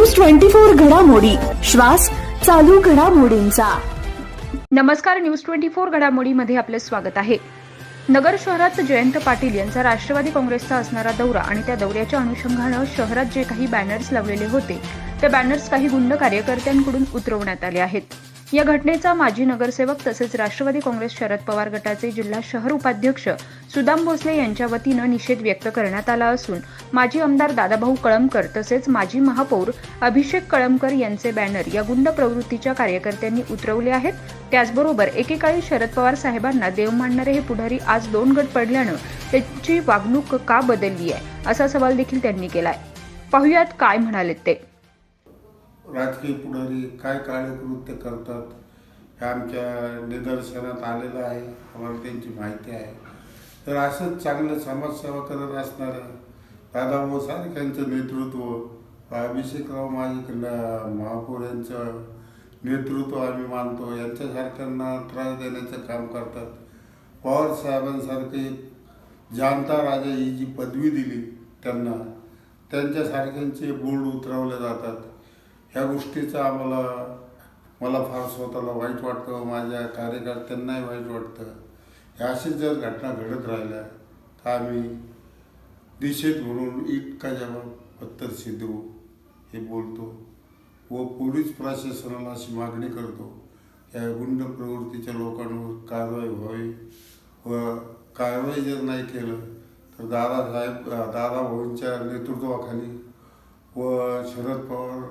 News twenty four घडामोडी. श्वास चालू घडामोडींचा. नमस्कार न्यूज ट्वेंटी फोर घडामोडीमध्ये आपलं स्वागत आहे. नगर शहरात जयंत पाटील यांचा राष्ट्रवादी काँग्रेसचा असणारा दौरा आणि त्या दौऱ्याच्या अनुषंगानं शहरात जे काही बॅनर्स लावलेले होते ते बॅनर्स काही गुंड कार्यकर्त्यांकडून उतरवण्यात आले आहेत. या घटनेचा माजी नगरसेवक तसेच राष्ट्रवादी काँग्रेस शरद पवार गटाचे जिल्हा शहर उपाध्यक्ष सुदाम भोसले यांच्या वतीनं निषेध व्यक्त करण्यात आला असून माजी आमदार दादाभाऊ कळमकर तसेच माजी महापौर अभिषेक कळमकर यांचे बॅनर या गुंड प्रवृत्तीच्या कार्यकर्त्यांनी उतरवले आहेत. त्याचबरोबर एकेकाळी शरद पवार साहेबांना देव मानणारे हे पुढारी आज दोन गट पडल्यानं त्यांची वागणूक का बदलली आहे? असा सवाल देखील त्यांनी केलाय. पाहुयात काय म्हणालेत ते. राजकीय पुढारी काय कार्यकृत्य करतात हे आमच्या निदर्शनात आलेलं आहे. आम्हाला त्यांची माहिती आहे. तर असंच चांगलं समाजसेवा करत असणारं दादाभाऊ सारख्यांचं नेतृत्व अभिषेकराव माजी महापौर यांचं नेतृत्व आम्ही मानतो. यांच्यासारख्यांना त्रास देण्याचं काम करतात. पवार साहेबांसारखे जाणता राजा ही जी पदवी दिली त्यांना त्यांच्यासारख्यांचे बोर्ड उतरवले जातात. ह्या गोष्टीचा आम्हाला मला फार स्वतःला वाईट वाटतं माझ्या कार्यकर्त्यांनाही वाईट वाटतं. ह्या अशीच जर घटना घडत राहिल्या तर आम्ही निषेध म्हणून इतका जबाब पत्तर देऊ हे बोलतो व पोलीस प्रशासनाला अशी मागणी करतो या गुंड प्रवृत्तीच्या लोकांवर कारवाई व्हावी व कारवाई जर नाही केलं तर दादासाहेब दादाभाऊंच्या नेतृत्वाखाली व शरद पवार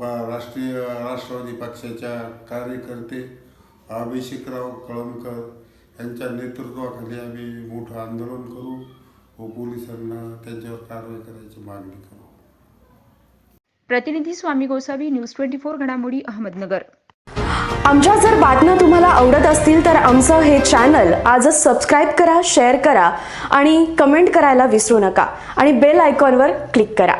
राष्ट्रीय राष्ट्रवादी पक्षाच्या कार्यकर्ते अभिषेकराव कळमकर यांच्या नेतृत्वाखाली आम्ही मोठं आंदोलन करू व पोलिसांना त्यांच्यावर कारवाई करायची मागणी करू. प्रतिनिधी Swami Gosavi news twenty four घडामोडी अहमदनगर. आमच्या जर बातम्या तुम्हाला आवडत असतील तर आमचं हे चॅनल आजच सबस्क्राईब करा शेअर करा आणि कमेंट करायला विसरू नका आणि बेल आयकॉनवर क्लिक करा.